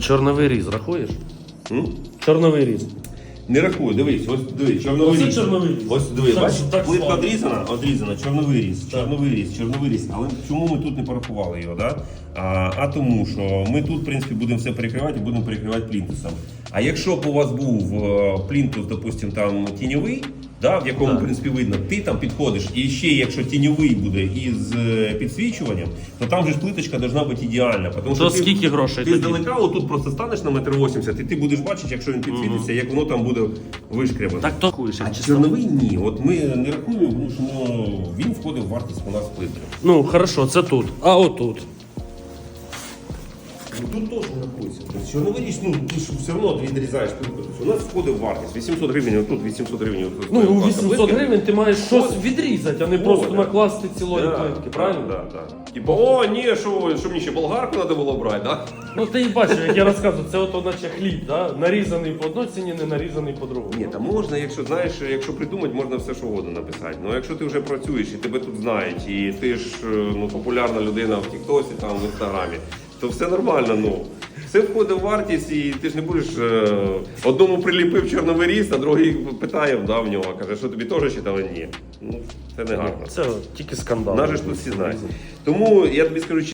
Чорновий різ рахуєш? М? Чорновий різ. Не рахую, дивись, ось дивись, чорновий Оце різ. чорновий різ. Ось дивись, Так, бачиш, так плитка слабо. одрізана, одрізана, чорновий різ, чорновий різ, чорновий різ. Але чому ми тут не порахували його? Да? А, а тому, що ми тут, в принципі, будемо все перекривати і будемо перекривати плінтусом. А якщо б у вас був е, плінтус, допустим, там тіньовий, да, в якому, в принципі, видно, ти там підходиш, і ще якщо тіньовий буде із е, підсвічуванням, то там же ж плиточка должна бути ідеальна. Тому що То ти- скільки грошей Ти тоді? здалека отут просто станеш на метр вісімдесят, і ти будеш бачити, якщо він підсвітиться, як воно там буде вишкребано. Так то рахуєш, А чорновий ні. От ми не рахуємо, тому що ну, він входив в вартість у нас плити. Ну, хорошо, це тут. А отут. Ну, Тут теж рахується. Тобто чорновий річ, ну ти ж все одно відрізаєш плитку. Тобто у нас входить в вартість. 800 гривень, отут 800 гривень. Ну, у платка 800 гривень ти маєш щось відрізати, а не просто накласти цілої Да, плитки, правильно? Да, да, да. Типа, о, ні, що, що мені ще болгарку треба було брати, да? Ну ти і бачиш, як я розказую, це от наче хліб, да? нарізаний по одній ціні, не нарізаний по другому. Ні, та можна, якщо знаєш, якщо придумати, можна все що угодно написати. Ну якщо ти вже працюєш і тебе тут знають, і ти ж е, ну, популярна людина в Тіктосі, там в інстаграмі, то все нормально. Ну все входить в вартість, і ти ж не будеш е, одному приліпив чорновий ріс, а другий питає да, в нього, каже, що тобі теж читали? ні. Ну це не гарно. Це тільки скандал. Наже ж тут всі знають. Тому я тобі скажу.